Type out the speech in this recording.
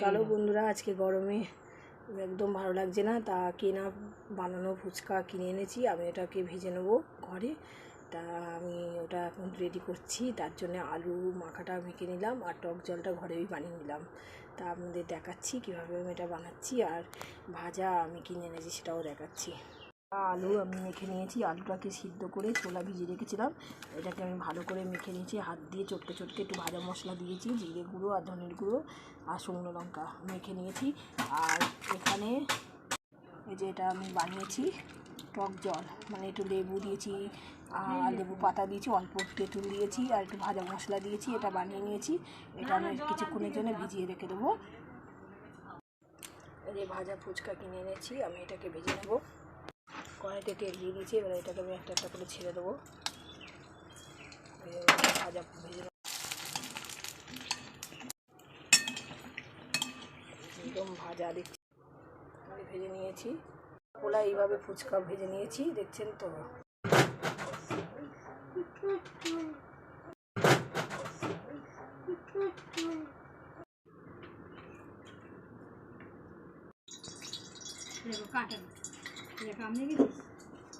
চলো বন্ধুরা আজকে গরমে একদম ভালো লাগছে না। তা কেনা বানানো ফুচকা কিনে এনেছি আমি ওটাকে ভেজে নেব ঘরে। তা আমি ওটা এখন রেডি করছি তার জন্য আলু মাখাটা মেখে নিলাম আর টক জলটা ঘরেই বানিয়ে নিলাম। তা আপনাদের দেখাচ্ছি কীভাবে আমি এটা বানাচ্ছি আর ভাজা আমি কিনে এনেছি সেটাও দেখাচ্ছি। আলু আমি মেখে নিয়েছি, আলুটাকে সিদ্ধ করে ছোলা ভিজিয়ে রেখেছিলাম। এটাকে আমি ভালো করে মেখে নিয়েছি, হাত দিয়ে চটকে চটকে একটু ভাজা মশলা দিয়েছি, জিরে গুঁড়ো আর ধনের গুঁড়ো আর শুকনো লঙ্কা মেখে নিয়েছি। আর এখানে এই যে এটা আমি বানিয়েছি, টক জল মানে একটু লেবু দিয়েছি, আর লেবু পাতা দিয়েছি, অল্প তেঁতুল দিয়েছি, আর একটু ভাজা মশলা দিয়েছি, এটা বানিয়ে নিয়েছি। এটা আমি কিছুক্ষণের জন্য ভিজিয়ে রেখে দেবো। এই যে ভাজা ফুচকা কিনে এনেছি, আমি এটাকে ভেজে নেব। কড়াইতে তেল দিয়ে দিয়েছি এবার এটাকে আমি একটা একটা করে ছেড়ে দেবো। ভাজা ভেজে একদম ভাজা আমি ভেজে নিয়েছি। পোলা এইভাবে ফুচকা ভেজে নিয়েছি, দেখছেন তো। দেখো ये काम नहीं